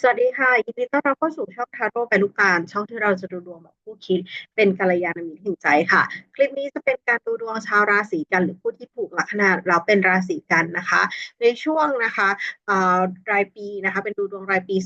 สวัสดีค่ะยินดีต้อนรับเข้าสู่ช่องทาโร่ไปลูกการช่องที่เราจะดูดวงแบบผู้คิด เป็นกัลยาณมิตรแห่งใจค่ะ คลิปนี้จะเป็นการดูดวงชาวราศีกันหรือผู้ที่ผูกลัคนาเราเป็นราศีกันนะคะ ในช่วงนะคะรายปีนะคะ เป็นดูดวงรายปี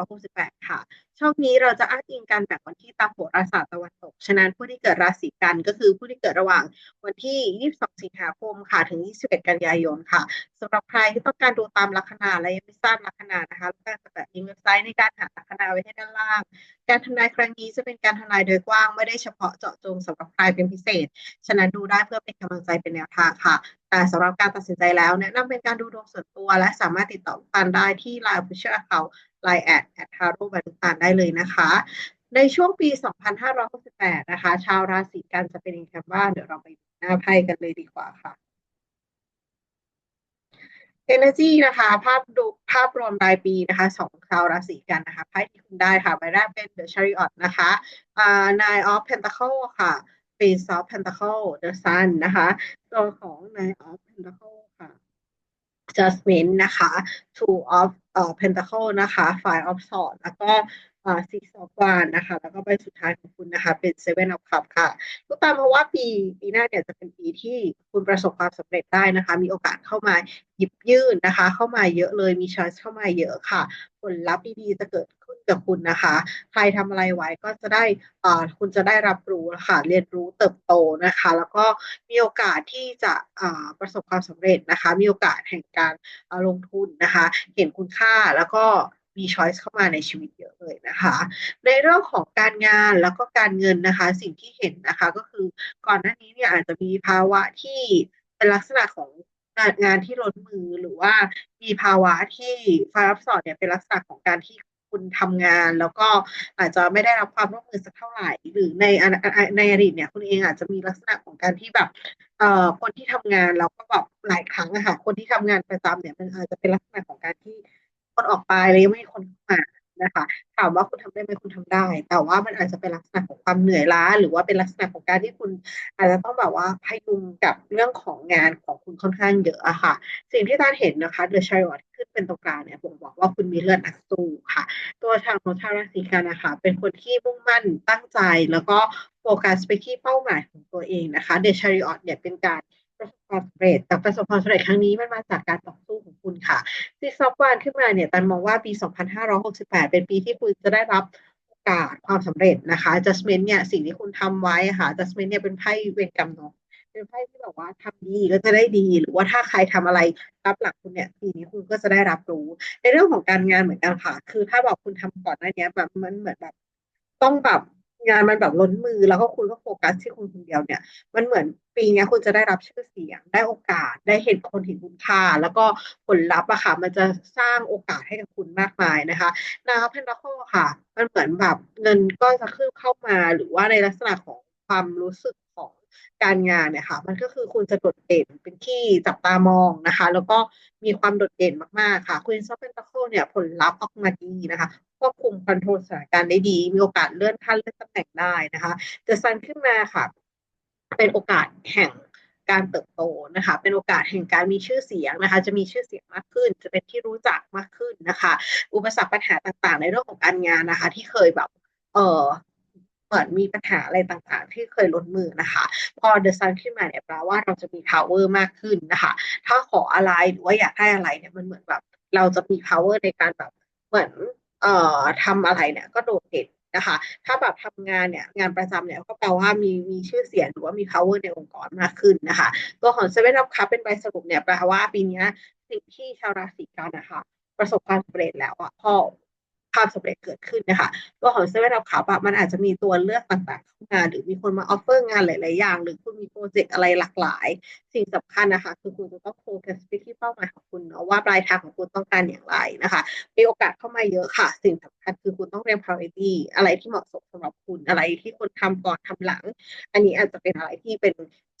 2568 ค่ะ ช่องนี้เราจะอ้างอิงกันแบบวันที่ตามโหราศาสตร์ตะวันตก ฉะนั้นผู้ที่เกิดราศีกันก็คือผู้ที่เกิดระหว่างวันที่ 22 สิงหาคมค่ะถึง 21 กันยายนค่ะสำหรับใครที่ต้องการดูตามลัคนาและยังไม่ทราบลัคนานะคะก็จะแบบมีเว็บไซต์ในการหาลัคนาไว้ให้ด้านล่าง การทำนายครั้งนี้จะเป็นการทำนายโดยกว้างไม่ได้เฉพาะเจาะจงสำหรับใครเป็นพิเศษ ฉะนั้นดูได้เพื่อเป็นกำลังใจเป็นแนวทางค่ะแต่สำหรับการตัดสินใจแล้วแนะนำเป็นการดูดวงส่วนตัว และสามารถติดต่อตันได้ที่ Line Official Account Line แอดแอดทาร่บันตันได้เลยนะคะ ในช่วงปี 2568 นะคะ ชาวราศีกันจะเป็นยังไงบ้างเดี๋ยวเราไปหน้าไพ่กันเลยดีกว่าค่ะ Energy นะคะ ภาพดูภาพรวมรายปีนะคะสองชาวราศีกันนะคะไพ่ที่คุณได้ค่ะใบแรกเป็น The Chariot นะคะอ่า Nine of Pentacle ค่ะ Prince of Pentacle The Sun นะคะ ตัวของ Nine of Pentacle ค่ะ Judgment นะคะ Two of เอ่อ Pentacle นะคะ Five of Swords แล้วก็ อ่า Six of Wands นะคะ แล้วก็ใบสุดท้ายของคุณนะคะ เป็น Seven of Cups ค่ะก็ตามเพราะว่าปีปีหน้าเนี่ยจะเป็นปีที่คุณประสบความสำเร็จได้นะคะ มีโอกาสเข้ามาหยิบยื่นนะคะ เข้ามาเยอะเลยมีชอยส์เข้ามาเยอะค่ะ ผลลัพธ์ดีๆจะเกิดขึ้นกับคุณนะคะ ใครทำอะไรไว้ก็จะได้อ่าคุณจะได้รับรู้ค่ะ เรียนรู้เติบโตนะคะ แล้วก็มีโอกาสที่จะอ่าประสบความสำเร็จนะคะ มีโอกาสแห่งการลงทุนนะคะ เห็นคุณค่าแล้วก็ มีช้อยส์เข้ามาในชีวิตเยอะเลยนะคะ ในเรื่องของการงานแล้วก็การเงินนะคะ สิ่งที่เห็นนะคะก็คือก่อนหน้านี้เนี่ยอาจจะมีภาวะที่เป็นลักษณะของงานที่ล้นมือหรือว่ามีภาวะที่ไฟรับสอดเนี่ยเป็นลักษณะของการที่คุณทำงานแล้วก็อาจจะไม่ได้รับความร่วมมือสักเท่าไหร่ หรือในในอดีตเนี่ยคุณเองอาจจะมีลักษณะของการที่แบบเอ่อคนที่ทำงานแล้วก็แบบหลายครั้งอะค่ะคนที่ทำงานประจำเนี่ยมันอาจจะเป็นลักษณะของการที่ คนออกไปแล้วยังไม่มีคนเข้ามานะคะถามว่าคุณทำได้ไหมคุณทำได้ แต่ว่ามันอาจจะเป็นลักษณะของความเหนื่อยล้า หรือว่าเป็นลักษณะของการที่คุณอาจจะต้องแบบว่าพยุงกับเรื่องของงานของคุณค่อนข้างเยอะอะค่ะ สิ่งที่ตาเห็นนะคะเดอะชายอดขึ้นเป็นตรงกลางเนี่ยผมบอกว่าคุณมีเลือดนักสู้ค่ะ ตัวทางของชาวราศีกันนะคะเป็นคนที่มุ่งมั่นตั้งใจแล้วก็โฟกัสไปที่เป้าหมายของตัวเองนะคะเดอะชายอดเนี่ยเป็นการ ความสำเร็จแต่ประสบความสำเร็จครั้งนี้มันมาจากการต่อสู้ของคุณค่ะซีซอฟวานขึ้นมาเนี่ยตันมองว่าปี 2568 เป็นปีที่คุณจะได้รับโอกาสความสำเร็จนะคะ adjustment เนี่ยสิ่งที่คุณทำไว้ค่ะ adjustment เนี่ยเป็นไพ่เวรกรรมเนาะเป็นไพ่ที่แบบว่าทำดีก็จะได้ดี หรือว่าถ้าใครทำอะไรรับหลังคุณเนี่ยปีนี้คุณก็จะได้รับรู้ ในเรื่องของการงานเหมือนกันค่ะ คือถ้าบอกคุณทำก่อนหน้านี้แบบมันเหมือนแบบต้องแบบ งานมันแบบล้นมือแล้วก็คุณก็โฟกัสที่คุณคนเดียวเนี่ย มันเหมือนปีนี้คุณจะได้รับชื่อเสียง ได้โอกาสได้เห็นคนเห็นคุณค่า แล้วก็ผลลัพธ์อะค่ะ มันจะสร้างโอกาสให้กับคุณมากมายนะคะนาเพนดาโคค่ะ มันเหมือนแบบเงินก็จะขึ้นเข้ามาหรือว่าในลักษณะของความรู้สึก การงานเนี่ยค่ะมันก็คือคุณจะโดดเด่นเป็นที่จับตามองนะคะ แล้วก็มีความโดดเด่นมากๆค่ะคุณซอฟเป็นตะโคเนี่ยผลลัพธ์ออกมาดีนะคะควบคุมคอนโทรลสถานการณ์ได้ดี มีโอกาสเลื่อนขั้นเลื่อนตำแหน่งได้นะคะจะซันขึ้นมาค่ะ เป็นโอกาสแห่งการเติบโตนะคะ เป็นโอกาสแห่งการมีชื่อเสียงนะคะ จะมีชื่อเสียงมากขึ้น จะเป็นที่รู้จักมากขึ้นนะคะ อุปสรรคปัญหาต่างๆ ในเรื่องของการงานนะคะ ที่เคยแบบเออ เหมือนมีปัญหาอะไรต่างๆ ที่เคยล้นมือนะคะ พอเดอะซันขึ้นมาเนี่ยแปลว่าเราจะมี power มากขึ้นนะคะ ถ้าขออะไรหรือว่าอยากได้อะไรเนี่ยมันเหมือนแบบเราจะมี power ในการแบบเหมือนเอ่อทำอะไรเนี่ยก็โดดเด่นนะคะ ถ้าแบบทำงานเนี่ยงานประจำเนี่ยก็แปลว่ามีมีชื่อเสียงหรือว่ามี power ในองค์กรมากขึ้นนะคะ ตัวของ Seven of Cups เป็นใบสรุปเนี่ยแปลว่าปีนี้สิ่งที่ชาวราศีกันนะคะประสบความสำเร็จแล้วอะพอ ความสำเร็จเกิดขึ้นนะคะตัวของเซเว่นอัพขับอะมันอาจจะมีตัวเลือกต่างๆเข้ามาหรือมีคนมาออฟเฟอร์งานหลาย ๆ อย่าง หรือคุณมีโปรเจกต์อะไรหลากหลาย สิ่งสำคัญนะคะ คือคุณจะต้องโฟกัสไปที่เป้าหมายของคุณเนาะว่าปลายทางของคุณต้องการอย่างไรนะคะ มีโอกาสเข้ามาเยอะค่ะ สิ่งสำคัญคือคุณต้องเรียน priority อะไรที่เหมาะสมสำหรับคุณอะไรที่คุณทำก่อนทำหลัง อันนี้อาจจะเป็นอะไรที่เป็น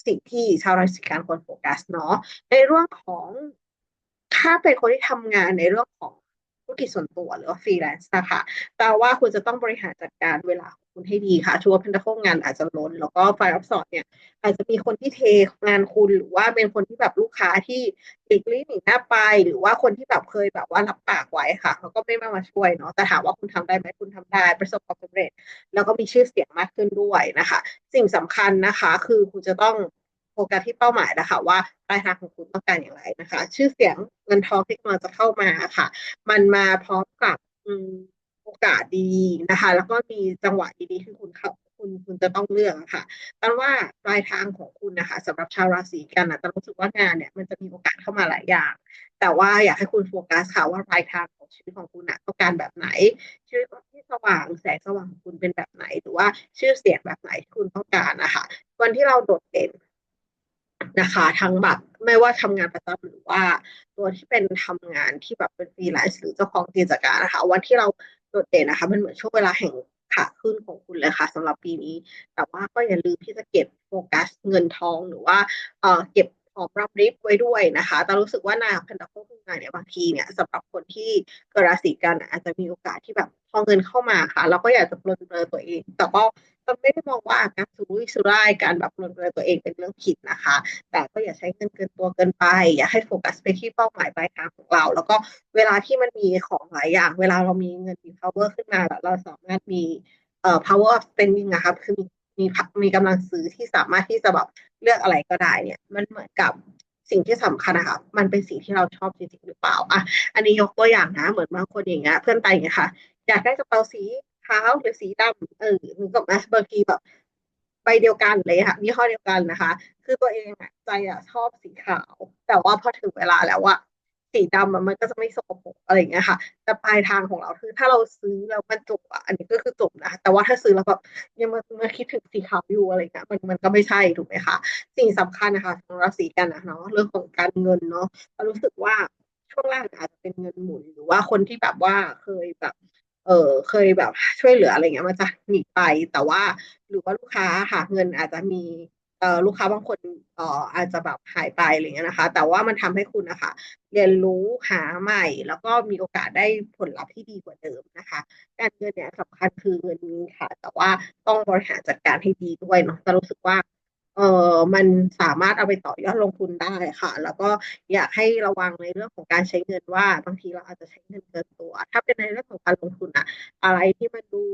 สิ่งที่ชาวราศีกันควรโฟกัสเนาะในเรื่องของถ้าเป็นคนที่ทำงานในเรื่องของ ธุรกิจส่วนตัวหรือว่าฟรีแลนซ์นะคะแปลว่าคุณจะต้องบริหารจัดการเวลาของคุณให้ดีค่ะชัวร์เพนทาเคิลงานอาจจะล้น แล้วก็ไฟออฟสอดเนี่ย อาจจะมีคนที่เทงานคุณหรือว่าเป็นคนที่แบบลูกค้าที่หลีกลี่หนีหน้าไป หรือว่าคนที่แบบเคยแบบว่ารับปากไว้ค่ะเขาก็ไม่มามาช่วยเนาะแต่ถามว่าคุณทำได้ไหมคุณทำได้ประสบความสำเร็จ แล้วก็มีชื่อเสียงมากขึ้นด้วยนะคะ สิ่งสำคัญนะคะ คือคุณจะต้อง ฟกัสที่เป้าหมายนะคะว่าปลายทางของคุณต้องการอย่างไรนะคะ ชื่อเสียงเงินทองที่กำลังจะเข้ามาค่ะ มันมาพร้อมกับโอกาสดีนะคะ แล้วก็มีจังหวะดีๆที่คุณเขาคุณคุณจะต้องเลือกค่ะตั้งว่าปลายทางของคุณนะคะสำหรับชาวราศีกันนะแต่รู้สึกว่างานเนี่ยมันจะมีโอกาสเข้ามาหลายอย่าง แต่ว่าอยากให้คุณโฟกัสค่ะว่าปลายทางของชีวิตของคุณนะต้องการแบบไหนชีวิตที่สว่างแสงสว่างของคุณเป็นแบบไหน หรือว่าชื่อเสียงแบบไหนที่คุณต้องการนะคะวันที่เราโดดเด่น นะคะ ทั้งแบบไม่ว่าทำงานประจำหรือว่า ตัวที่เป็นทำงานที่แบบเป็นฟรีแลนซ์หรือเจ้าของกิจการนะคะ วันที่เราโดดเด่นนะคะ มันเหมือนช่วงเวลาแห่งขาขึ้นของคุณเลยค่ะสำหรับปีนี้ แต่ว่าก็อย่าลืมที่จะเก็บโฟกัสเงินทองหรือว่าเอ่อเก็บหอมรับริบไว้ด้วยนะคะแต่รู้สึกว่านาพันธะโคขึ้นมาเนี่ยบางทีเนี่ยสำหรับคนที่เกิดราศีกันอาจจะมีโอกาสที่แบบพอเงินเข้ามาค่ะ เราก็อยากจะปลดเปลือตัวเอง แต่ก็ ก็ไม่ได้มองว่าการสุรุ่ยสุร่ายการแบบปลดเปลือตัวเองเป็นเรื่องผิดนะคะ แต่ก็อย่าใช้เงินเกินตัวเกินไป อย่าให้โฟกัสไปที่เป้าหมายปลายทางของเรา แล้วก็เวลาที่มันมีของหลายอย่าง เวลาเรามีเงินมี power ขึ้นมาเราสามารถมีเอ่อ power of spending นะครับคือมีมีมีกำลังซื้อที่สามารถที่จะแบบเลือกอะไรก็ได้เนี่ย มันเหมือนกับสิ่งที่สำคัญนะคะมันเป็นสิ่งที่เราชอบจริงๆหรือเปล่าอะอันนี้ยกตัวอย่างนะ เหมือนบางคนอย่างเงี้ยเพื่อนตายอย่างเงี้ยค่ะ อยากได้กระเป๋าสี ขาวหรือสีดำเออหรือกับแมสบางทีแบบไปเดียวกันเลยค่ะยี่ห้อเดียวกันนะคะ คือตัวเองอะใจอะชอบสีขาว แต่ว่าพอถึงเวลาแล้วอะสีดำมันก็จะไม่สกปรกอะไรอย่างเงี้ยค่ะ แต่ปลายทางของเราคือถ้าเราซื้อแล้วมันจบอะอันนี้ก็คือจบนะแต่ว่าถ้าซื้อแล้วแบบยังมามาคิดถึงสีขาวอยู่อะไรเงี้ยมันมันก็ไม่ใช่ถูกไหมคะสิ่งสำคัญนะคะของราศีกันนะเนาะเรื่องของการเงินเนาะเรารู้สึกว่าช่วงแรกอาจจะเป็นเงินหมุนหรือว่าคนที่แบบว่าเคยแบบ เออเคยแบบช่วยเหลืออะไรเงี้ยมันจะหนีไป แต่ว่าหรือว่าลูกค้าหาเงินอาจจะมีเออลูกค้าบางคนเอ่ออาจจะแบบหายไปอะไรเงี้ยนะคะ แต่ว่ามันทำให้คุณนะคะเรียนรู้หาใหม่ แล้วก็มีโอกาสได้ผลลัพธ์ที่ดีกว่าเดิมนะคะ การเงินเนี่ยสำคัญคือเงินค่ะ แต่ว่าต้องบริหารจัดการให้ดีด้วยเนาะแต่รู้สึกว่าเออมันสามารถเอาไปต่อยอดลงทุนได้ค่ะ แล้วก็อยากให้ระวังในเรื่องของการใช้เงินว่าบางทีเราอาจจะใช้เงินเกินตัว ถ้าเป็นในเรื่องของการลงทุน อะไรที่มันดู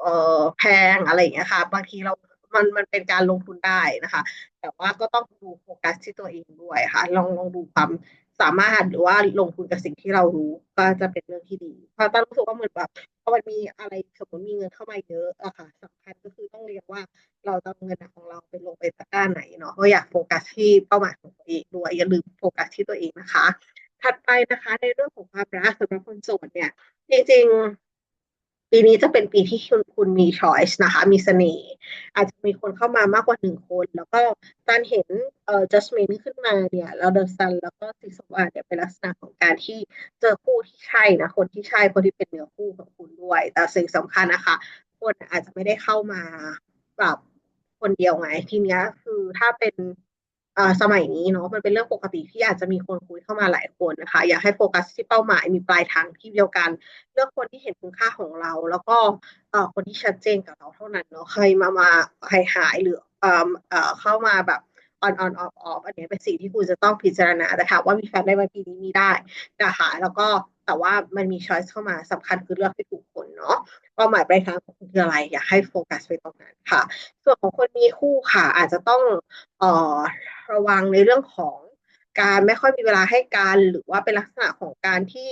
เออแพงอะไรอย่างเงี้ยค่ะ บางทีเรา มันมันเป็นการลงทุนได้นะคะ แต่ว่าก็ต้องดูโฟกัสที่ตัวเองด้วยค่ะ ลองลองดูความสามารถหรือว่าลงทุนกับสิ่งที่เรารู้ก็จะเป็นเรื่องที่ดีเพราะตั้งรู้สึกว่าเหมือนแบบพอมันมีอะไรสมมติมีเงินเข้ามาเยอะอะค่ะสำคัญก็คือต้องเรียนว่าเราจะเงินของเราไปลงไปตะก้าไหนเนาะก็อยากโฟกัสที่เป้าหมายของตัวเองด้วยอย่าลืมโฟกัสที่ตัวเองนะคะ ถัดไปนะคะในเรื่องของความรักสำหรับคนโสดเนี่ยจริงๆ ปีนี้จะเป็นปีที่คุณคุณมีช้อยส์นะคะ มีเสน่ห์อาจจะมีคนเข้ามามากกว่าหนึ่งคน แล้วก็การเห็นเอ่อ judgment ขึ้นมาเนี่ยแล้วเดอะซันแล้วก็ซิสวาเนี่ยเป็นลักษณะของการที่เจอคู่ที่ใช่นะคนที่ใช่คนที่เป็นเนื้อคู่ของคุณด้วย แต่สิ่งสำคัญนะคะ คนอาจจะไม่ได้เข้ามาแบบคนเดียวไงทีเนี้ยคือถ้าเป็น สมัยนี้เนาะมันเป็นเรื่องปกติที่อาจจะมีคนคุยเข้ามาหลายคนนะคะ อยากให้โฟกัสที่เป้าหมายมีปลายทางที่เดียวกัน เลือกคนที่เห็นคุณค่าของเรา แล้วก็คนที่ชัดเจนกับเราเท่านั้นเนาะใครมามาใครหายหรือเข้ามาแบบออนออนออฟออฟอันนี้เป็นสิ่งที่คุณจะต้องพิจารณาแต่ถามว่ามีแฟนได้ไหมปีนี้มีได้นะคะแล้วก็ แต่ว่ามันมีช้อยส์เข้ามาสำคัญคือเลือกให้ถูกคนเนาะเป้าหมายปลายทางของคุณคืออะไร อยากให้โฟกัสไปตรงนั้นค่ะ ส่วนของคนมีคู่ค่ะ อาจจะต้องเอ่อระวังในเรื่องของการไม่ค่อยมีเวลาให้การหรือว่าเป็นลักษณะของการที่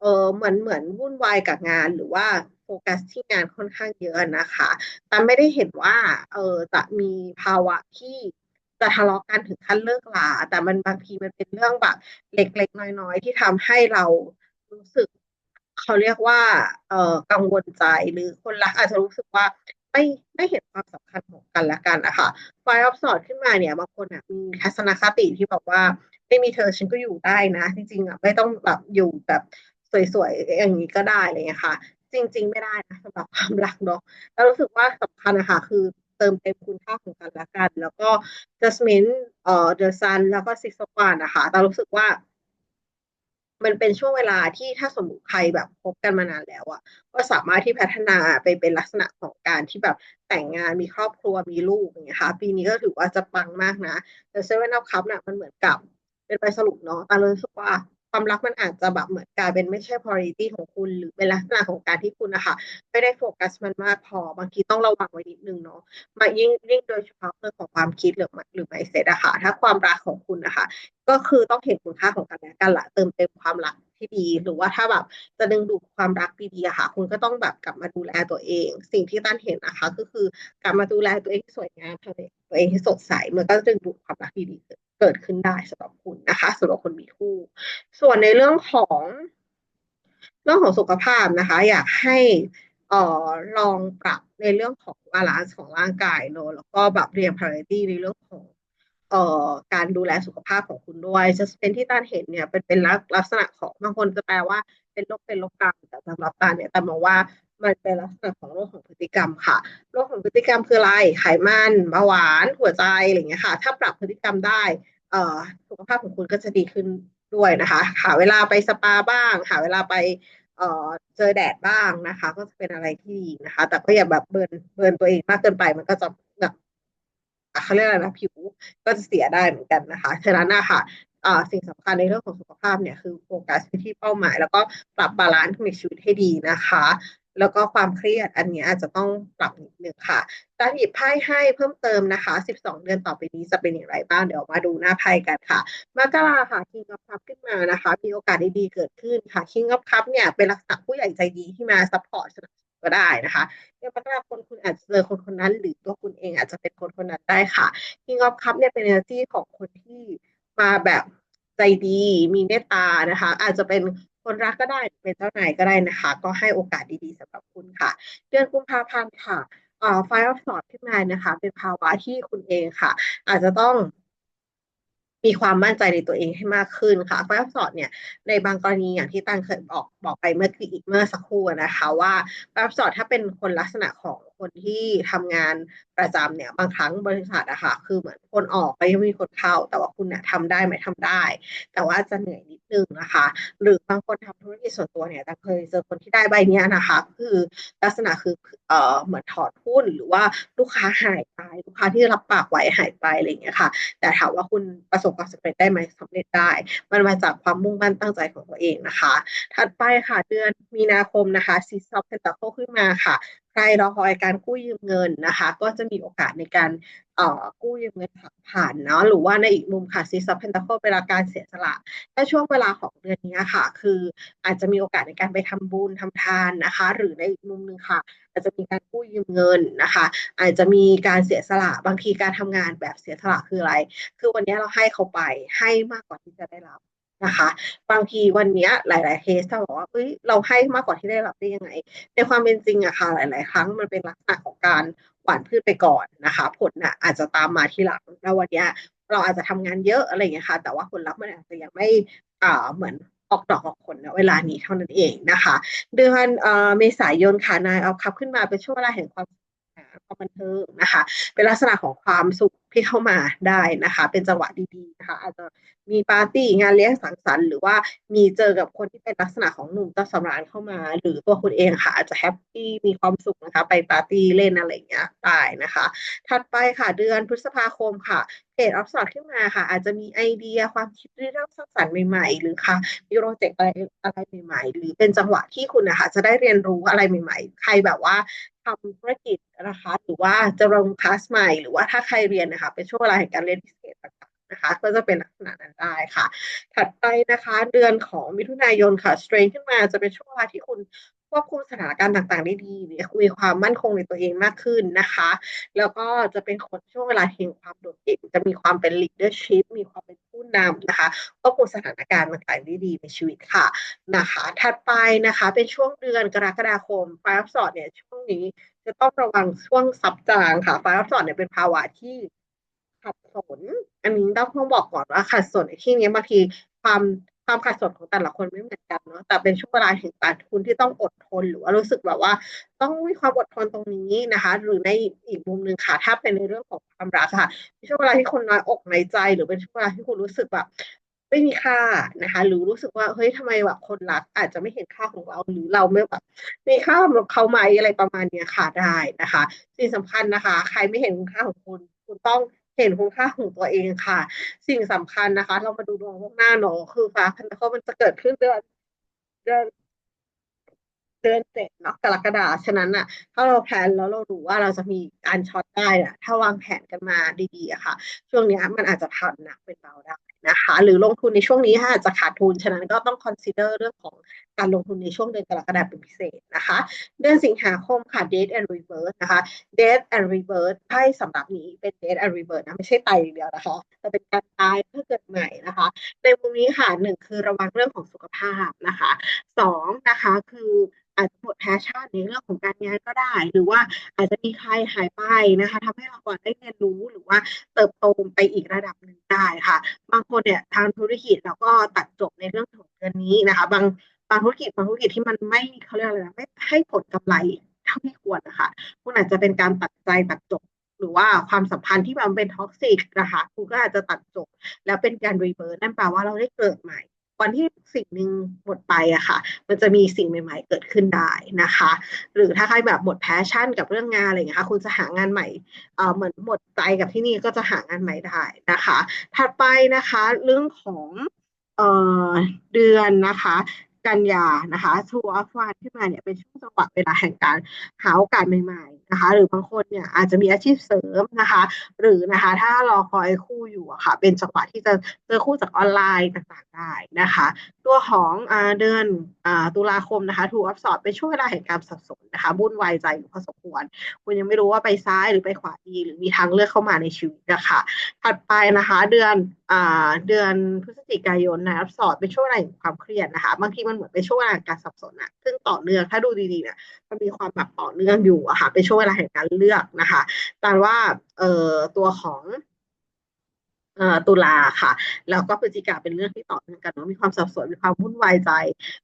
เออเหมือนเหมือนวุ่นวายกับงานหรือว่าโฟกัสที่งานค่อนข้างเยอะนะคะ แต่ไม่ได้เห็นว่าเออจะมีภาวะที่จะทะเลาะกันถึงขั้นเลิกลา แต่มันบางทีมันเป็นเรื่องแบบเล็กๆ น้อยๆ ที่ทำให้เรา รู้สึก เขาเรียกว่า เอ่อกังวลใจหรือคนรักอาจจะรู้สึกว่าไม่ไม่เห็นความสำคัญของกันและกันนะคะไฟออฟสอดขึ้นมาเนี่ยบางคนอะมีทัศนคติที่บอกว่า ไม่มีเธอฉันก็อยู่ได้นะ จริงๆอะไม่ต้องแบบอยู่แบบสวยๆอย่างนี้ก็ได้เลยนะคะจริง ๆ ไม่ได้นะสำหรับความรักเนาะแล้วรู้สึกว่าสำคัญนะคะคือเติมเต็มคุณค่าของกันและกัน แล้วก็จัสมินเอ่อเดอะซันแล้วก็ซิกซ์วานนะคะแต่รู้สึกว่า มันเป็นช่วงเวลาที่ถ้าสมมติใครแบบคบกันมานานแล้วอะก็สามารถที่พัฒนาไปเป็นลักษณะของการที่แบบแต่งงานมีครอบครัวมีลูกอย่างเงี้ยค่ะ ปีนี้ก็ถือว่าจะปังมากนะ แต่เซเว่นอัพคัพเนี่ยมันเหมือนกับเป็นไปสรุปเนาะแต่เลยรู้สึกว่า ความรักมันอาจจะแบบเหมือนกลายเป็นไม่ใช่ priority ของคุณ หรือเป็นลักษณะของการที่คุณนะคะไม่ได้โฟกัสมันมากพอบางทีต้องระวังไว้นิดนึงเนาะมายิ่งยิ่งโดยเฉพาะเรื่องของความคิดหรือหรือ mindset อะค่ะถ้าความรักของคุณนะคะก็คือต้องเห็นคุณค่าของกันและกันละเติมเต็มความรักที่ดี หรือว่าถ้าแบบจะดึงดูดความรักดีๆค่ะ คุณก็ต้องแบบกลับมาดูแลตัวเอง สิ่งที่ตั้นเห็นนะคะ ก็คือกลับมาดูแลตัวเองสวยงามทำตัวเองให้สดใสมันก็จะดึงดูดความรักดีๆเกิด เกิดขึ้นได้สำหรับคุณนะคะสำหรับคนมีคู่ ส่วนในเรื่องของ เรื่องของสุขภาพนะคะ อยากให้อ่อลองปรับในเรื่องของบาลานซ์ของร่างกายเนอะแล้วก็แบบเรียง priority ในเรื่องของเอ่อการดูแลสุขภาพของคุณด้วยจะเป็นที่ต้านเห็นเนี่ยเป็นเป็นลักษณะของบางคนจะแปลว่าเป็นโรคเป็นโรคกรรมแต่สำหรับตาเนี่ยแต่มองว่า มันเป็นลักษณะของโรคของพฤติกรรมค่ะ โรคของพฤติกรรมคืออะไร ไขมันเบาหวาน หัวใจ อะไรเงี้ยค่ะ ถ้าปรับพฤติกรรมได้ เอ่อ สุขภาพของคุณก็จะดีขึ้นด้วยนะคะ หาเวลาไปสปาบ้าง หาเวลาไปเอ่อเจอแดดบ้างนะคะ ก็จะเป็นอะไรที่ดีนะคะ แต่ก็อย่าแบบเบิร์นเบิร์นตัวเองมากเกินไป มันก็จะแบบเขาเรียกอะไรนะผิวก็จะเสียได้เหมือนกันนะคะฉะนั้นนะคะสิ่งสำคัญในเรื่องของสุขภาพเนี่ยคือโฟกัสไปที่เป้าหมาย แล้วก็ปรับบาลานซ์ในชีวิตให้ดีนะคะ แล้วก็ความเครียดอันนี้อาจจะต้องปรับนิดนึงค่ะการหยิบไพ่ให้เพิ่มเติมนะคะ 12 เดือนต่อไปนี้จะเป็นอย่างไรบ้าง เดี๋ยวมาดูหน้าไพ่กันค่ะมกราค่ะ King of Cup ขึ้นมานะคะ มีโอกาสดีๆเกิดขึ้นค่ะ King of Cup เนี่ยเป็นลักษณะผู้ใหญ่ใจดีที่มาซัพพอร์ตสนับสนุนก็ได้นะคะในมกราคมคุณอาจจะเจอคนคนนั้น หรือตัวคุณเองอาจจะเป็นคนคนนั้นได้ค่ะ King of Cup เนี่ยเป็น energy ของคนที่มาแบบใจดี มีเมตตานะคะ อาจจะเป็น คนรักก็ได้เป็นเจ้านายก็ได้นะคะ ก็ให้โอกาสดีๆสำหรับคุณค่ะ เดือนกุมภาพันธ์ค่ะไฟออฟสอดขึ้นมานะคะ เป็นภาวะที่คุณเองค่ะ อาจจะต้องมีความมั่นใจในตัวเองให้มากขึ้นค่ะไฟอัพสอดเนี่ยในบางกรณีอย่างที่ตั้งเคยบอกบอกไปเมื่อกี้อีกเมื่อสักครู่นะคะ ว่าไฟอัพสอดถ้าเป็นคนลักษณะของคนที่ทำงานประจำเนี่ยบางครั้งบริษัทอะค่ะคือเหมือนคนออกไปยังมีคนเข้า แต่ว่าคุณเนี่ยทำได้ไหมทำได้ แต่ว่าจะเหนื่อยนิดนึงนะคะ หรือบางคนทำธุรกิจส่วนตัวเนี่ยแต่เคยเจอคนที่ได้ใบเนี้ยนะคะ คือลักษณะคือเอ่อเหมือนถอดหุ้นหรือว่าลูกค้าหายไปลูกค้าที่รับปากไว้หายไปอะไรอย่างเงี้ยค่ะ แต่ถามว่าคุณประสบความสำเร็จได้ไหมสำเร็จได้ มันมาจากความมุ่งมั่นตั้งใจของตัวเองนะคะ ถัดไปค่ะเดือนมีนาคมนะคะซีซอฟเพนตาโคขึ้นมาค่ะ ใครรอคอยการกู้ยืมเงินนะคะ ก็จะมีโอกาสในการกู้ยืมเงินผ่านเนาะหรือว่าในอีกมุมค่ะซีซับเพนตาโคเวลาการเสียสละถ้าช่วงเวลาของเดือนนี้ค่ะ คืออาจจะมีโอกาสในการไปทำบุญทำทานนะคะ หรือในอีกมุมหนึ่งค่ะ อาจจะมีการกู้ยืมเงินนะคะ อาจจะมีการเสียสละบางทีการทำงานแบบเสียสละคืออะไร คือวันนี้เราให้เขาไปให้มากกว่าที่จะได้รับ นะคะ บางทีวันนี้หลาย ๆเคสถ้าบอกว่าเฮ้ยเราให้มากกว่าที่ได้รับได้ยังไง ในความเป็นจริงอะค่ะหลาย ๆ ครั้งมันเป็นลักษณะของการหวานพืชไปก่อนนะคะ ผลน่ะอาจจะตามมาทีหลังแล้ววันนี้เราอาจจะทำงานเยอะอะไรอย่างเงี้ยค่ะ แต่ว่าผลลัพธ์มันอาจจะยังไม่อ่าเหมือนออกดอกออกผลเวลานี้เท่านั้นเองนะคะ เดือนเมษายนค่ะนายเอาคับขึ้นมาเป็นช่วงเวลาแห่งความ ความบันเทิงนะคะ เป็นลักษณะของความสุขที่เข้ามาได้นะคะ เป็นจังหวะดีๆนะคะอาจจะมีปาร์ตี้งานเลี้ยงสังสรรค์หรือว่ามีเจอกับคนที่เป็นลักษณะของหนุ่มเจ้าสำราญเข้ามา หรือตัวคุณเองค่ะ อาจจะแฮปปี้มีความสุขนะคะ ไปปาร์ตี้เล่นอะไรอย่างเงี้ยได้นะคะ ถัดไปค่ะเดือนพฤษภาคมค่ะเพจออฟสอดขึ้นมาค่ะ อาจจะมีไอเดียความคิดเรื่องสร้างสรรค์ใหม่ๆ หรือค่ะมีโปรเจกต์อะไรอะไรใหม่ ๆ หรือเป็นจังหวะที่คุณนะคะจะได้เรียนรู้อะไรใหม่ ๆ ใครแบบว่า ทำธุรกิจนะคะ หรือว่าจะลงคลาสใหม่ หรือว่าถ้าใครเรียนนะคะ เป็นช่วงเวลาแห่งการเรียนพิเศษต่างๆนะคะ ก็จะเป็นลักษณะนั้นได้ค่ะ ถัดไปนะคะ เดือนของมิถุนายนค่ะสเตรนขึ้นมาจะเป็นช่วงเวลาที่คุณ ควบคุมสถานการณ์ต่างๆได้ดีมีความมั่นคงในตัวเองมากขึ้นนะคะ แล้วก็จะเป็นคนช่วงเวลาแห่งความโดดเด่นจะมีความเป็น leadership มีความเป็นผู้นำนะคะควบคุมสถานการณ์ต่างๆได้ดีในชีวิตค่ะนะคะ ถัดไปนะคะเป็นช่วงเดือนกรกฎาคมไฟอัพสอดเนี่ยช่วงนี้จะต้องระวังช่วงซับจางค่ะไฟอัพสอดเนี่ยเป็นภาวะที่ขัดสน อันนี้ต้องบอกก่อนว่าขัดสนในที่นี้บางทีความ ความขัดสนของแต่ละคนไม่เหมือนกันเนาะแต่เป็นช่วงเวลาแห่งการคุณที่ต้องอดทนหรือว่ารู้สึกแบบว่า ต้องมีความอดทนตรงนี้นะคะ หรือในอีกมุมหนึ่งค่ะ ถ้าเป็นในเรื่องของความรักค่ะช่วงเวลาที่คนน้อยอกในใจ หรือเป็นช่วงเวลาที่คุณรู้สึกแบบไม่มีค่านะคะ หรือรู้สึกว่าเฮ้ยทำไมแบบคนรักอาจจะไม่เห็นค่าของเรา หรือเราไม่แบบมีค่าสำหรับเขาไหมอะไรประมาณเนี้ยค่ะได้นะคะสิ่งสำคัญนะคะ ใครไม่เห็นคุณค่าของคุณคุณต้อง เห็นคุณค่าของตัวเองค่ะ สิ่งสำคัญนะคะ เรามาดูดวงพวงหน้าหนอคือฟ้าพันเขามันจะเกิดขึ้นเดือนเดือนเดือนเจ็ดเนาะกรกฎาฉะนั้นอะถ้าเราแพลนแล้วเรารู้ว่าเราจะมีการช็อตได้อะถ้าวางแผนกันมาดีๆอะค่ะ ช่วงนี้มันอาจจะผ่อนหนักเป็นเบาได้ นะคะ หรือลงทุนในช่วงนี้ถ้าอาจจะขาดทุน ฉะนั้นก็ต้อง consider เรื่องของการลงทุนในช่วงเดือนกรกฎาคมเป็นพิเศษนะคะ เดือนสิงหาคมค่ะ date and reverse นะคะ date and reverse ไพ่สำหรับนี้เป็น date and reverse นะไม่ใช่ตายอย่างเดียวนะคะแต่เป็นการตายเพื่อเกิดใหม่นะคะ ในมุมนี้ค่ะหนึ่งคือระวังเรื่องของสุขภาพนะคะสองนะคะคือ อาจจะหมดแพชชั่นในเรื่องของการงานก็ได้ หรือว่าอาจจะมีใครหายไปนะคะทำให้เราก่อนได้เรียนรู้หรือว่าเติบโตไปอีกระดับหนึ่งได้ค่ะ บางคนเนี่ยทางธุรกิจเราก็ตัดจบในเรื่องของเงินนี้นะคะ บางบางธุรกิจบางธุรกิจที่มันไม่เขาเรียกอะไรนะไม่ให้ผลกำไรเท่าที่ควรนะคะคุณอาจจะเป็นการตัดใจตัดจบหรือว่าความสัมพันธ์ที่มันเป็นท็อกซิกนะคะคุณก็อาจจะตัดจบแล้วเป็นการรีเวิร์สนั่นแปลว่าเราได้เกิดใหม่ วันที่สิ่งหนึ่งหมดไปอะค่ะ มันจะมีสิ่งใหม่ๆเกิดขึ้นได้นะคะ หรือถ้าใครแบบหมดแพชชั่นกับเรื่องงานอะไรอย่างเงี้ยค่ะ คุณจะหางานใหม่เอ่อเหมือนหมดใจกับที่นี่ก็จะหางานใหม่ได้นะคะ ถัดไปนะคะเรื่องของเอ่อเดือนนะคะกันยานะคะทัวร์ฟานขึ้นมาเนี่ยเป็นช่วงจังหวะเวลาแห่งการหาโอกาสใหม่ๆนะคะ หรือบางคนเนี่ยอาจจะมีอาชีพเสริมนะคะ หรือนะคะ ถ้ารอคอยคู่อยู่อะค่ะ เป็นจังหวะที่จะเจอคู่จากออนไลน์ต่างๆได้นะคะ ตัวของอเดือนอตุลาคมนะคะทูกอัพสอบเป็นช่วงเวลาแห่งการสับสนนะคะบุ่นวายใจอยู่พอสมควร คุณยังไม่รู้ว่าไปซ้ายหรือไปขวาดี หรือมีทางเลือกเข้ามาในชีวิตนะคะถัดไปนะคะเดือนอเดือนพฤศจิกายนนะอัพสอบเป็นช่วงเวลาแห่งความเครียดนะคะ บางทีมันเหมือนเป็นช่วงเวลาการสับสนอะซึ่งต่อเนื่องถ้าดูดีๆเนี่ยมันมีความแบบต่อเนื่องอยู่อะค่ะเป็นช่วงเวลาแห่งการเลือกนะคะแต่ว่าเอ่อตัวของเอ่อตุลาค่ะ แล้วก็พฤศจิกาเป็นเรื่องที่ต่อเนื่องกันเนามีความสับสนมีความวุ่นวายใจ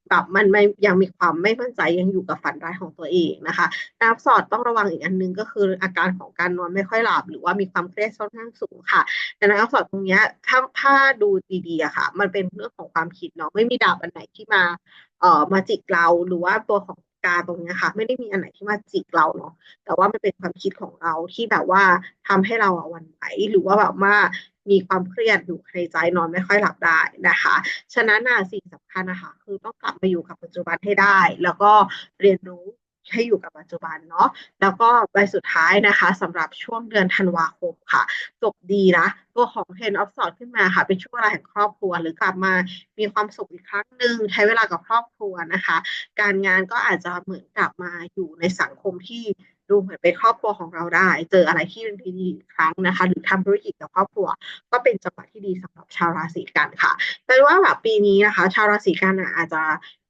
แบบมันไม่ยังมีความไม่มั่นใจยังอยู่กับฝันร้ายของตัวเองนะคะนับสอดต้องระวังอีกอันนึงก็คืออาการของการนอนไม่ค่อยหลับ หรือว่ามีความเครียดค่อนข้างสูงค่ะแต่นับสอดตรงนี้ถ้าถ้าดูดีๆค่ะ มันเป็นเรื่องของความคิดเนาะไม่มีดาวอันไหนที่มาเอ่อมาจิกเราหรือว่าตัวของ กาตรงนี้ค่ะ ไม่ได้มีอันไหนที่มาจิกเราเนาะแต่ว่ามันเป็นความคิดของเราที่แบบว่าทำให้เราอะวันไหวหรือว่าแบบว่ามีความเครียดอยู่ในใจนอนไม่ค่อยหลับได้นะคะ ฉะนั้นสิ่งสำคัญนะคะคือต้องกลับมาอยู่กับปัจจุบันให้ได้ แล้วก็เรียนรู้ ให้อยู่กับปัจจุบันเนาะแล้วก็ใบสุดท้ายนะคะสำหรับช่วงเดือนธันวาคมค่ะ จบดีนะ ตัวของ Ten of Swords ขึ้นมาค่ะ เป็นช่วงเวลาแห่งครอบครัว หรือกลับมามีความสุขอีกครั้งหนึ่งใช้เวลากับครอบครัวนะคะ การงานก็อาจจะเหมือนกลับมาอยู่ในสังคมที่ ดูเหมือนเป็นครอบครัวของเราได้ เจออะไรที่ดีๆอีกครั้งนะคะ หรือทำธุรกิจกับครอบครัว ก็เป็นจังหวะที่ดีสำหรับชาวราศีกันค่ะแต่ว่าแบบปีนี้นะคะ ชาวราศีกันอาจจะ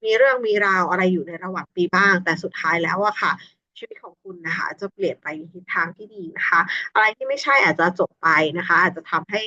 มีเรื่องมีราวอะไรอยู่ในระหว่างปีบ้าง แต่สุดท้ายแล้วอะค่ะชีวิตของคุณนะคะ จะเปลี่ยนไปในทิศทางที่ดีนะคะ อะไรที่ไม่ใช่อาจจะจบไปนะคะ อาจจะทำให้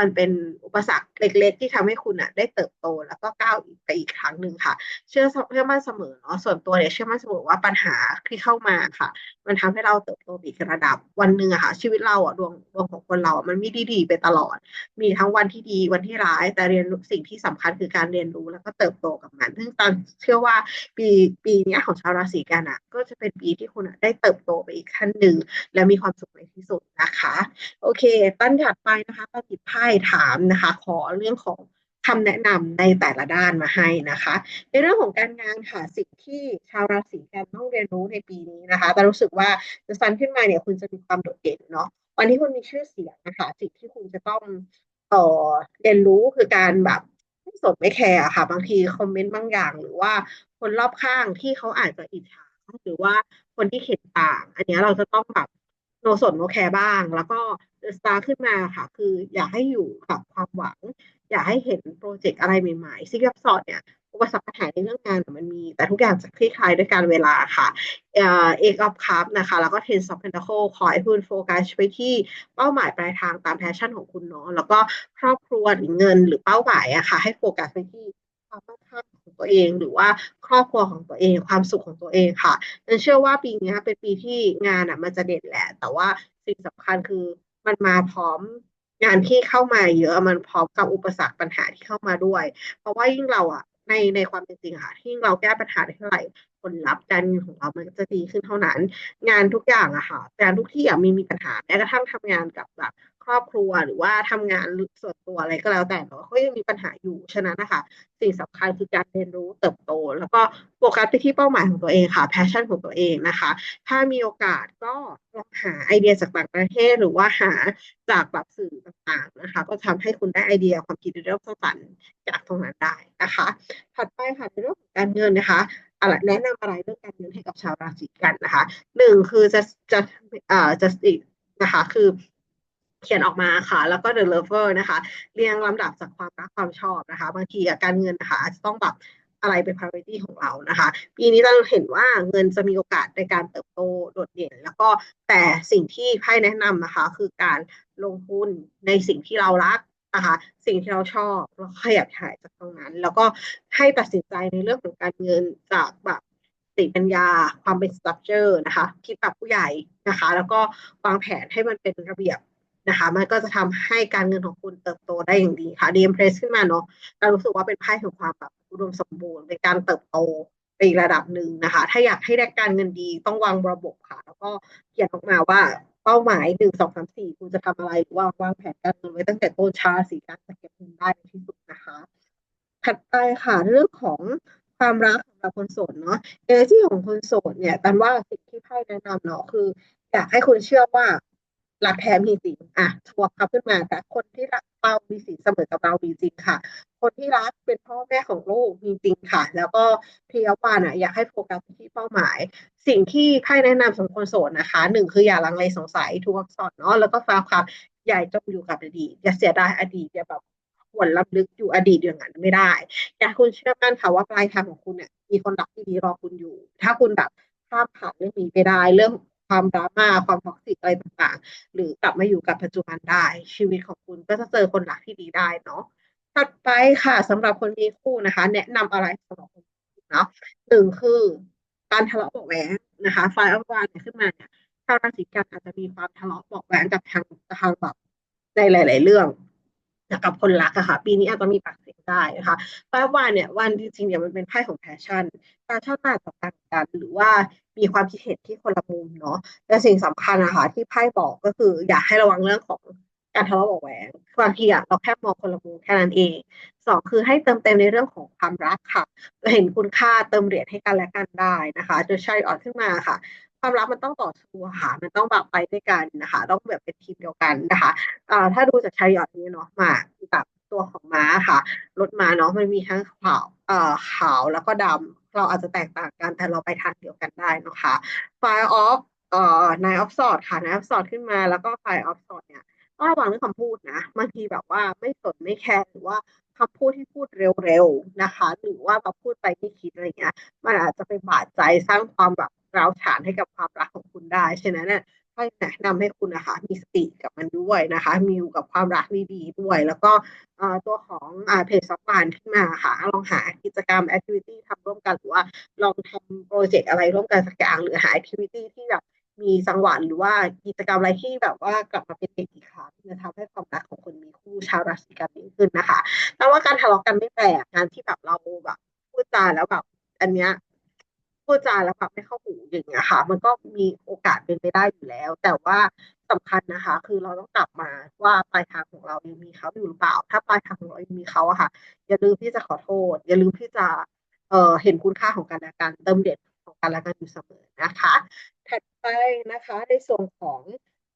มันเป็นอุปสรรคเล็ก ๆ ที่ทำให้คุณอะได้เติบโตแล้วก็ก้าวไปอีกครั้งหนึ่งค่ะ เชื่อเชื่อมั่นเสมอเนาะส่วนตัวเนี่ยเชื่อมั่นเสมอว่าปัญหาที่เข้ามาค่ะ มันทำให้เราเติบโตอีกระดับวันหนึ่งอะค่ะ ชีวิตเราอะดวงดวงของคนเราอะมันไม่ดีดีไปตลอด มีทั้งวันที่ดีวันที่ร้าย แต่เรียนรู้สิ่งที่สำคัญคือการเรียนรู้แล้วก็เติบโตกับมัน ซึ่งตอนเชื่อว่าปีปีนี้ของชาวราศีกันอะก็จะเป็นปีที่คุณอะได้เติบโตไปอีกขั้นหนึ่งและมีความสุขในที่สุดนะคะ โอเค ตั้นถัดไปนะคะปฏิไพ่ถามนะคะ ขอเรื่องของ คำแนะนำในแต่ละด้านมาให้นะคะ ในเรื่องของการงานค่ะสิ่งที่ชาวราศีกันต้องเรียนรู้ในปีนี้นะคะแต่รู้สึกว่าจะซันขึ้นมาเนี่ยคุณจะมีความโดดเด่นเนาะวันที่คุณมีชื่อเสียงนะคะสิ่งที่คุณจะต้องเอ่อเรียนรู้คือการแบบไม่สนไม่แคร์ค่ะ บางทีคอมเมนต์บางอย่าง หรือว่าคนรอบข้างที่เขาอาจจะอิจฉาหรือว่าคนที่เห็นต่าง อันนี้เราจะต้องแบบโนสนโนแคร์บ้าง แล้วก็สตาร์ขึ้นมาค่ะ คืออยากให้อยู่กับความหวัง อยากให้เห็นโปรเจกต์อะไรใหม่ๆซิกับสอดเนี่ยอุปสรรคปัญหาในเรื่องงานมันมี แต่ทุกอย่างจะคลี่คลายด้วยการเวลาค่ะเอกออฟคัพนะคะ แล้วก็เทนซอฟเพนทาโคขอให้คุณโฟกัสไปที่เป้าหมายปลายทางตามแพชชั่นของคุณเนาะแล้วก็ครอบครัวหรือเงินหรือเป้าหมายอะค่ะ ให้โฟกัสไปที่ความมั่นคงของตัวเองหรือว่าครอบครัวของตัวเองความสุขของตัวเองค่ะฉันเชื่อว่าปีนี้เป็นปีที่งานอะมันจะเด่นแหละ แต่ว่าสิ่งสำคัญคือมันมาพร้อม งานที่เข้ามาเยอะมันพร้อมกับอุปสรรคปัญหาที่เข้ามาด้วย เพราะว่ายิ่งเราอะในในความเป็นจริงค่ะที่เราแก้ปัญหาได้เท่าไหร่ผลลัพธ์การเงินของเรามันจะดีขึ้นเท่านั้น งานทุกอย่างอะค่ะงานทุกที่อะมีมีปัญหาแม้กระทั่งทำงานกับแบบ รอบครัวหรือว่าทำงานส่วนตัวอะไรก็แล้วแต่เนาะก็ยังมีปัญหาอยู่ฉะนั้นนะคะสิ่งสำคัญคือการเรียนรู้เติบโต แล้วก็โฟกัสไปที่เป้าหมายของตัวเองค่ะแพชชั่นของตัวเองนะคะ ถ้ามีโอกาสก็ลองหาไอเดียจากต่างประเทศหรือว่าหาจากแบบสื่อต่างๆนะคะ ก็ทำให้คุณได้ไอเดียความคิดเรื่องสร้างสรรค์จากตรงนั้นได้นะคะ ถัดไปค่ะในเรื่องของการเงินนะคะอะไรแนะนำอะไรเรื่องการเงินให้กับชาวราศีกันนะคะหนึ่งคือจะจะเอ่อจะนะคะ คือ เขียนออกมาค่ะ แล้วก็ The Lover นะคะ เรียงลำดับจากความรักความชอบนะคะ บางทีการเงินนะคะอาจจะต้องแบบอะไรเป็น priority ของเรานะคะ ปีนี้เราเห็นว่าเงินจะมีโอกาสในการเติบโตโดดเด่น แล้วก็แต่สิ่งที่ไพ่แนะนำนะคะ คือการลงทุนในสิ่งที่เรารักนะคะสิ่งที่เราชอบเราขยับขายจากตรงนั้น แล้วก็ให้ตัดสินใจในเรื่องของการเงินจากแบบติปัญญา ความเป็นสตรัคเจอร์นะคะคิดแบบผู้ใหญ่นะคะ แล้วก็วางแผนให้มันเป็นระเบียบ นะคะ มันก็จะทำให้การเงินของคุณเติบโตได้อย่างดีค่ะดีมเพรสขึ้นมาเนาะเรารู้สึกว่าเป็นไพ่ของความแบบอุดมสมบูรณ์เป็นการเติบโตไปอีกระดับหนึ่งนะคะ ถ้าอยากให้ได้การเงินดีต้องวางระบบค่ะ แล้วก็เขียนออกมาว่าเป้าหมายหนึ่งสองสามสี่คุณจะทำอะไรหรือว่าวางแผนการเงินไว้ตั้งแต่ต้นชาสีการจะเก็บเงินได้ในที่สุดนะคะถัดไปค่ะเรื่องของความรักสำหรับคนโสดเนาะเอเนจีของคนโสดเนี่ยตันว่าสิ่งที่ไพ่แนะนำเนาะคือ อยากให้คุณเชื่อว่า รักแท้มีจริงอะทวงครับขึ้นมาแต่คนที่รักเรามีสิงเสมอกับเรามีจริงค่ะ คนที่รักเป็นพ่อแม่ของลูกมีจริงค่ะ แล้วก็พี่ยาปานอะอยากให้โฟกัสที่เป้าหมาย สิ่งที่ไพ่แนะนำสำหรับคนโสดนะคะหนึ่งคืออย่าลังเลสงสัยทุกอักษรเนาะแล้วก็ฟังความใหญ่จมอยู่กับอดีตอย่าเสียดายอดีตอย่าแบบหวนลำลึกอยู่อดีตอย่างนั้นไม่ได้ อยากคุณเชื่อมั่นค่ะว่าปลายทางของคุณเนี่ยมีคนรักที่ดีรอคุณอยู่ ถ้าคุณแบบข้ามผ่านเรื่องนี้ไปได้เรื่อง ความดราม่าความท็อกซิกอะไรต่างๆ หรือกลับมาอยู่กับปัจจุบันได้ ชีวิตของคุณก็จะเจอคนรักที่ดีได้เนาะถัดไปค่ะสำหรับคนมีคู่นะคะ แนะนำอะไรสำหรับคนเนาะหนึ่งคือการทะเลาะเบาแหวงนะคะไฟอัลวานขึ้นมาเนี่ยชาวราศีกันอาจจะมีความทะเลาะเบาแหวงกับทางทางแบบในหลาย ๆ เรื่อง กับคนรักอะค่ะ ปีนี้อาจจะมีปากเสียงได้นะคะแปลว่าเนี่ยวันจริงๆเนี่ยมันเป็นไพ่ของแพชชั่นแพชชั่นอาจจะต่างกัน หรือว่ามีความคิดเห็นที่คนละมุมเนาะแต่สิ่งสำคัญนะคะที่ไพ่บอกก็คือ อยากให้ระวังเรื่องของการทะเลาะเบาแหวงบางทีอะเราแค่มองคนละมุมแค่นั้นเองสองคือให้เติมเต็มในเรื่องของความรักค่ะเห็นคุณค่าเติมเหรียญให้กันและกันได้นะคะจะใช้ออดขึ้นมาค่ะ ความรักมันต้องต่อสู้ค่ะ มันต้องแบบไปด้วยกันนะคะ ต้องแบบเป็นทีมเดียวกันนะคะอ่าถ้าดูจากชายยอดนี้เนาะมากับตัวของม้าค่ะรถม้าเนาะมันมีทั้งขาวเอ่อขาวแล้วก็ดำเราอาจจะแตกต่างกันแต่เราไปทางเดียวกันได้นะคะ Fire of เอ่อ Nine of Sword ค่ะ Nine of Sword ขึ้นมาแล้วก็ Fire of Sword เนี่ยต้องระวังเรื่องคำพูดนะบางทีแบบว่าไม่สนไม่แคร์หรือว่าคำพูดที่พูดเร็วๆนะคะ หรือว่าแบบพูดไปไม่คิดอะไรเงี้ยมันอาจจะไปบาดใจสร้างความแบบ ร้าวฉานให้กับความรักของคุณได้ ฉะนั้นเนี่ยให้แนะนำให้คุณนะคะมีสติกับมันด้วยนะคะมีอยู่กับความรักดีๆด้วย แล้วก็ตัวของเพจซับวานขึ้นมาค่ะลองหากิจกรรมแอคทิวิตี้ทำร่วมกันหรือว่าลองทำโปรเจกต์อะไรร่วมกันสักอย่างหรือหาแอคทิวิตี้ที่แบบมีสังหวะหรือว่ากิจกรรมอะไรที่แบบว่ากลับมาเป็นเด็กอีกครั้งจะทำให้ความรักของคนมีคู่ชาวราศีกันดีขึ้นนะคะแต่ว่าการทะเลาะกันไม่แปลกงานที่แบบเราแบบพูดจาแล้วแบบอันเนี้ย พูดจาแล้วแบบไม่เข้าหูอย่างเงี้ยค่ะ มันก็มีโอกาสเป็นไปได้อยู่แล้ว แต่ว่าสำคัญนะคะ คือเราต้องกลับมาว่าปลายทางของเรายังมีเขาอยู่หรือเปล่า ถ้าปลายทางของเรายังมีเขาอะค่ะ อย่าลืมที่จะขอโทษ อย่าลืมที่จะเอ่อเห็นคุณค่าของกันและกันเติมเด็ดของกันและกันอยู่เสมอนะคะ ถัดไปนะคะในส่วนของ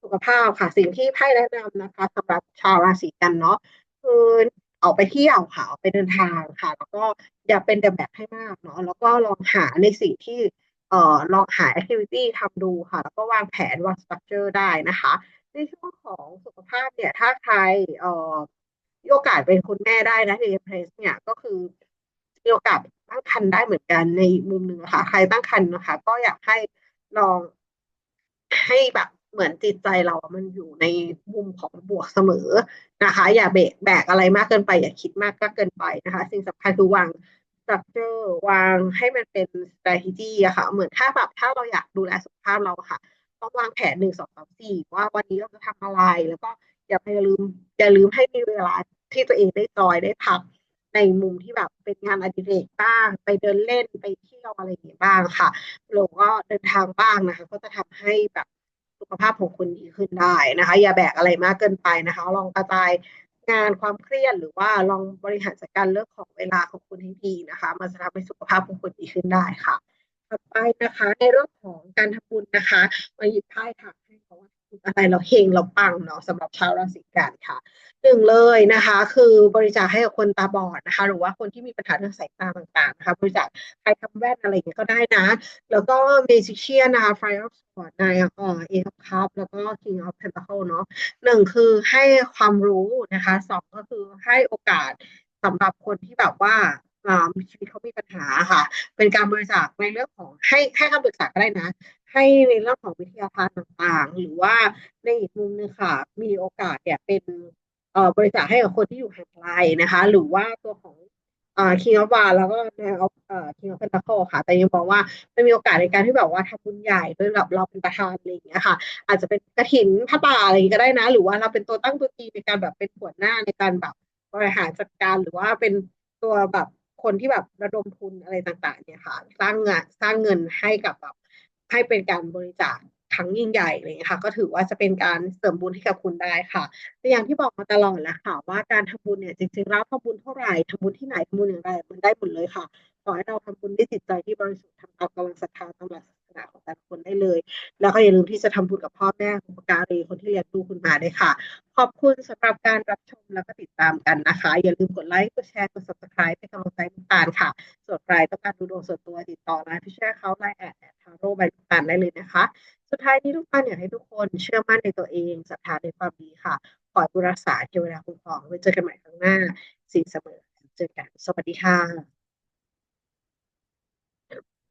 สุขภาพค่ะ สิ่งที่ไพ่แนะนำนะคะสำหรับชาวราศีกันเนาะคือ ออกไปเที่ยวค่ะออกไปเดินทางค่ะ แล้วก็อย่าเป็นแต่แบบให้มากเนาะแล้วก็ลองหาในสิ่งที่เอ่อลองหาแอคทิวิตี้ทำดูค่ะ แล้วก็วางแผนวางสตรัคเจอร์ได้นะคะ ในช่วงของสุขภาพเนี่ยถ้าใครเอ่อมีโอกาสเป็นคุณแม่ได้นะในเพลสเนี่ยก็คือมีโอกาสตั้งครรภ์ได้เหมือนกันในมุมหนึ่งค่ะ ใครตั้งครรภ์นะคะ ก็อยากให้ลองให้แบบ เหมือนจิตใจเรา มันอยู่ในมุมของบวกเสมอนะคะ อย่าเบกแบกอะไรมากเกินไป อย่าคิดมากก็เกินไปนะคะ สิ่งสำคัญคือวางสตรัคเจอร์วางให้มันเป็น strategy อะค่ะ เหมือนถ้าแบบถ้าเราอยากดูแลสุขภาพเราค่ะ ต้องวางแผนหนึ่งสองสามสี่ว่าวันนี้เราจะทำอะไร แล้วก็อย่าไปลืมอย่าลืมให้มีเวลาที่ตัวเองได้จอยได้พักในมุมที่แบบเป็นงานอดิเรกบ้าง ไปเดินเล่นไปเที่ยวอะไรอย่างเงี้ยบ้างค่ะแล้วก็เดินทางบ้างนะคะ ก็จะทำให้แบบ สุขภาพของคุณดีขึ้นได้นะคะ อย่าแบกอะไรมากเกินไปนะคะ ลองกระจายงานความเครียดหรือว่าลองบริหารจัดการเรื่องของเวลาของคุณให้ดีนะคะ มันจะทำให้สุขภาพของคุณดีขึ้นได้ค่ะ ต่อไปนะคะ ในเรื่องของการทำบุญนะคะมาหยิบไพ่ค่ะให้เขาว่าอะไรเราเฮงเราปังเนาะสำหรับชาวราศีกันค่ะหนึ่งเลยนะคะ คือบริจาคให้กับคนตาบอดนะคะ หรือว่าคนที่มีปัญหาเรื่องสายตาต่างๆนะคะบริจาคใครทำแว่นอะไรอย่างเงี้ยก็ได้นะ แล้วก็เมจิเชียนนะคะ Fire of Swords ในเอ่อ Eight of Cups แล้วก็ King of Pentacles เนาะหนึ่งคือให้ความรู้นะคะสองก็คือให้โอกาสสำหรับคนที่แบบว่า ชีวิตเขามีปัญหาค่ะ เป็นการบริจาคในเรื่องของให้ให้คำปรึกษาก็ได้นะ ให้ในเรื่องของวิทยาทานต่างๆ หรือว่าในอีกมุมหนึงค่ะ มีโอกาสเนี่ยเป็นเอ่อบริจาคให้กับคนที่อยู่ห่างไกลนะคะ หรือว่าตัวของอ่า King of Wands แล้วก็แนวเอ่อ King of Pentacles ค่ะ แต่ยังมองว่ามันมีโอกาสในการที่แบบว่าทำบุญใหญ่โดยแบบเราเป็นประธานอะไรอย่างเงี้ยค่ะ อาจจะเป็นกฐินผ้าป่าอะไรอย่างงี้ก็ได้นะ หรือว่าเราเป็นตัวตั้งตัวตีในการแบบเป็นหัวหน้าในการแบบบริหารจัดการหรือว่าเป็นตัวแบบ คนที่แบบระดมทุนอะไรต่างๆ เนี่ยค่ะ สร้างงานสร้างเงินให้กับแบบให้เป็นการบริจาคครั้งยิ่งใหญ่เลยค่ะ ก็ถือว่าจะเป็นการเสริมบุญให้กับคุณได้ค่ะแต่อย่างที่บอกมาตลอดแล้วค่ะ ว่าการทำบุญเนี่ยจริงๆแล้วทำบุญเท่าไหร่ทำบุญที่ไหนทำบุญอย่างไรมันได้หมดเลยค่ะ ขอให้เราทำบุญด้วยจิตใจที่บริสุทธิ์ทำตามกำลังศรัทธาตามหลักศาสนาของแต่ละคนได้เลย แล้วก็อย่าลืมที่จะทำบุญกับพ่อแม่คุณปการีคนที่เลี้ยงดูคุณมาด้วยค่ะ ขอบคุณสำหรับการรับชมแล้วก็ติดตามกันนะคะ อย่าลืมกดไลค์กดแชร์กด subscribe เป็นกำลังใจให้ลูกตาลค่ะ ส่วนใครต้องการดูดวงส่วนตัวติดต่อไลน์พี่แช่เขาไลน์แอดแอดทาโร่ใบลูกตาลได้เลยนะคะ สุดท้ายนี้ลูกตาลอยากให้ทุกคนเชื่อมั่นในตัวเองศรัทธาในความดีค่ะขอบุรักษาเทวดาคุ้มครองไว้เจอกันใหม่ครั้งหน้าสิ่งเสมอเจอกันสวัสดีค่ะ